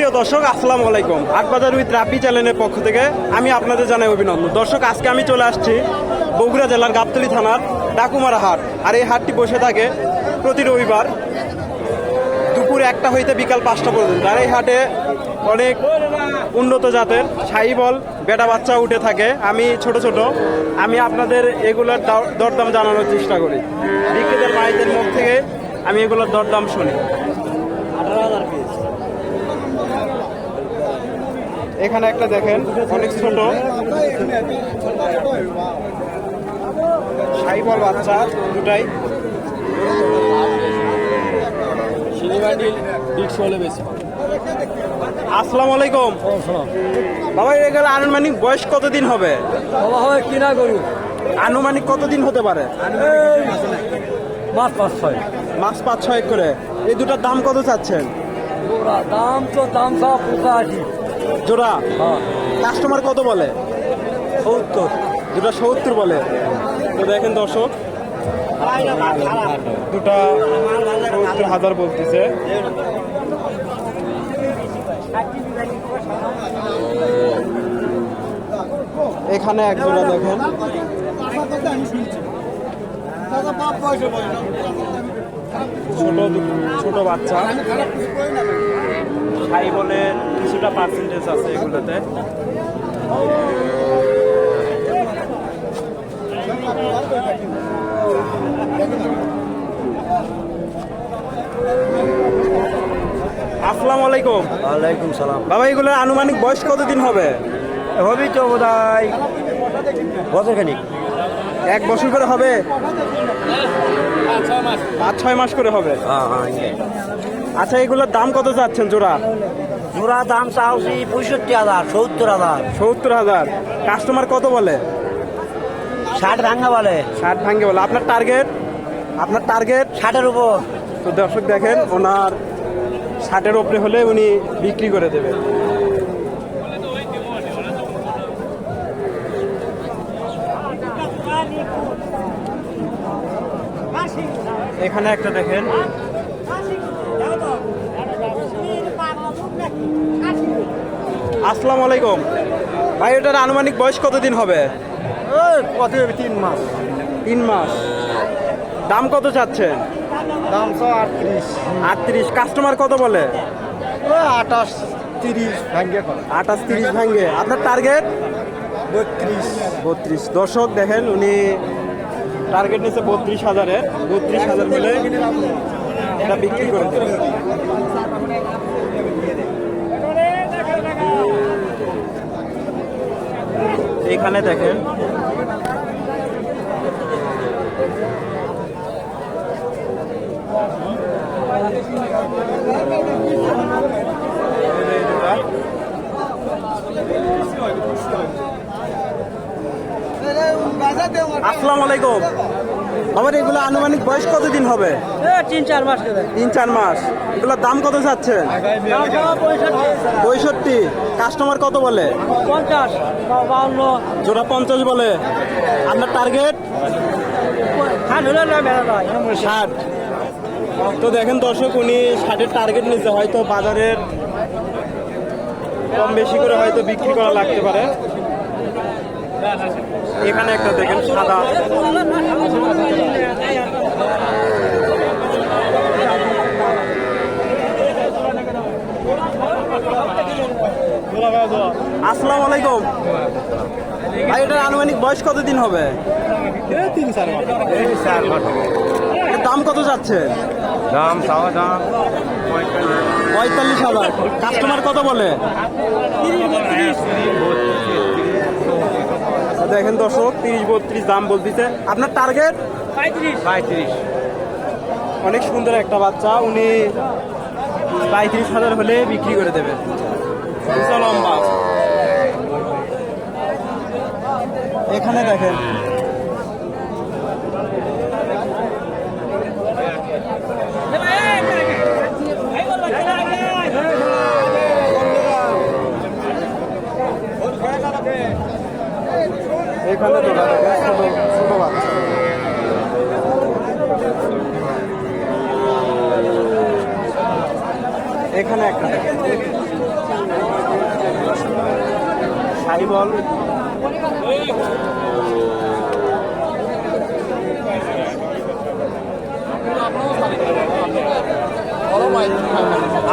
সুপ্রিয় দর্শক, আসসালামু আলাইকুম। হাটবাজার উইথ রাপি চ্যানেলের পক্ষ থেকে আমি আপনাদের জানাই অভিনন্দন। দর্শক, আজকে আমি চলে আসছি বগুড়া জেলার গাবতলী থানার ডাকুমারা হাট। আর এই হাটটি বসে থাকে প্রতি রবিবার দুপুর একটা হইতে বিকাল পাঁচটা পর্যন্ত। আর এই হাটে অনেক উন্নত জাতের সাইবল বেটা বাচ্চা উঠে থাকে। আমি ছোট ছোট, আমি আপনাদের এগুলোর দরদাম জানানোর চেষ্টা করি। বিক্রেতার মাইদের মুখ থেকে আমি এগুলোর দরদাম শুনি। এখানে একটা দেখেন, অনেক ছোট। সাইবল বাচ্চা, দুটাই। আসসালামু আলাইকুম। বাবা এগুলো আনুমানিক বয়স কতদিন হবে? বাবা হয় কিনা গরু আনুমানিক কতদিন হতে পারে? মাছ পাঁচ ছয় মাস পাঁচ ছয় করে। এই দুটার দাম কত চাচ্ছেন? দাম তো দাম সব পঁচাশি। জোড়া? হ্যাঁ। কাস্টমার কত বলে? সত্তর। দুটা সত্তর বলে। তো দেখেন দর্শক দুটা সত্তর হাজার বলতেছে। এখানে এক জোড়া দেখেন। ছোট ছোট বাচ্চা। খাই বলে কিছুটা পার্সেন্টেজ আছে এগুলোতে। আসসালামু আলাইকুম। ওয়ালাইকুম সালাম। বাবা এগুলোর আনুমানিক বয়স কতদিন হবে? হবি তো বোধ হয় বছর খানিক এক বছর করে হবে? পাঁচ ছয় মাস করে হবে? হ্যাঁ হ্যাঁ আচ্ছা এগুলোর দাম কত চাচ্ছেন জোড়া? জোড়া দাম চাওছি পঁয়ষট্টি হাজার সত্তর হাজার। সত্তর হাজার। কাস্টমার কত বলে? ষাট ভাঙা বলে। ষাট ভাঙ্গে বলে। আপনার টার্গেট আপনার টার্গেট ষাটের উপর। তো দর্শক দেখেন ওনার ষাটের ওপরে হলে উনি বিক্রি করে দেবে এখানে একটা দেখেন। আসসালামু আলাইকুম। ভাই ওটার আনুমানিক বয়স কতদিন হবে? কত তিন মাস। তিন মাস। দাম কত চাচ্ছেন? দাম তো আটত্রিশ। আটত্রিশ। কাস্টমার কত বলে? আঠাশ তিরিশ ভাঙ্গে আঠাশ তিরিশ ভাঙ্গে। আপনার টার্গেট বত্রিশ। বত্রিশ। দর্শক দেখেন উনি টার্গেট নিচ্ছে বত্রিশ হাজারে। বত্রিশ হাজার মিলে এটা বিক্রি করে এখানে দেখেন আসসালামু আলাইকুম। আমার এগুলো আনুমানিক বয়স কতদিন হবে? তিন চার মাস তিন চার মাস। এগুলোর দাম কত চাচ্ছেন? পঁয়ষট্টি। কাস্টমার কত বলে? পঞ্চাশ জোড়া পঞ্চাশ বলে। আপনার টার্গেট? ষাট তো দেখেন দর্শক উনি ষাটের টার্গেট নিচ্ছে হয়তো বাজারের কম বেশি করে হয়তো বিক্রি করা লাগতে পারে। এখানে একটা দেখেন সাদা। আসসালামু আলাইকুম। ভাই এটার আনুমানিক বয়স কতদিন হবে? তিন চার মাস দাম কত যাচ্ছে? দাম চাওয়া দাম পঁয়তাল্লিশ হাজার। কাস্টমার কত বলে? দেখেন দর্শক তিরিশ বত্রিশ দাম বলতেছে। আপনার টার্গেট পঁয়ত্রিশ। অনেক সুন্দর একটা বাচ্চা উনি পঁয়ত্রিশ হাজার হলে বিক্রি করে দেবে। বিশাল লম্বা। এখানে দেখেন এখানে তো ছোট ছোট বাচ্চা। এখানে একটা সাইবল।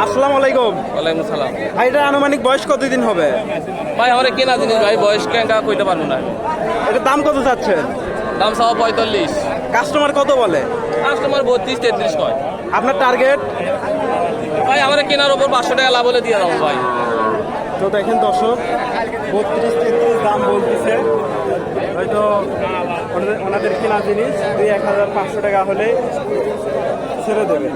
আসসালামু আলাইকুম। ওয়ালাইকুম সালাম। ভাই এটা আনুমানিক বয়স কতদিন হবে? ভাই আমার কেনা জিনিস ভাই বয়স কেঙ্কা কইতে পারব না। এটা দাম কত চাচ্ছেন? দাম সব পঁয়তাল্লিশ। কাস্টমার কত বলে? কাস্টমার বত্রিশ তেত্রিশ কয়। আপনার টার্গেট? ভাই আমার কেনার ওপর পাঁচশো টাকা লাভ হলে দিয়ে দাও ভাই। তো দেখেন দর্শক বত্রিশ তেত্রিশ দাম বলতেছে। হয়তো ওনাদের- ওনাদের কেনা জিনিস দুই এক হাজার পাঁচশো টাকা হলে ছেড়ে দেবে।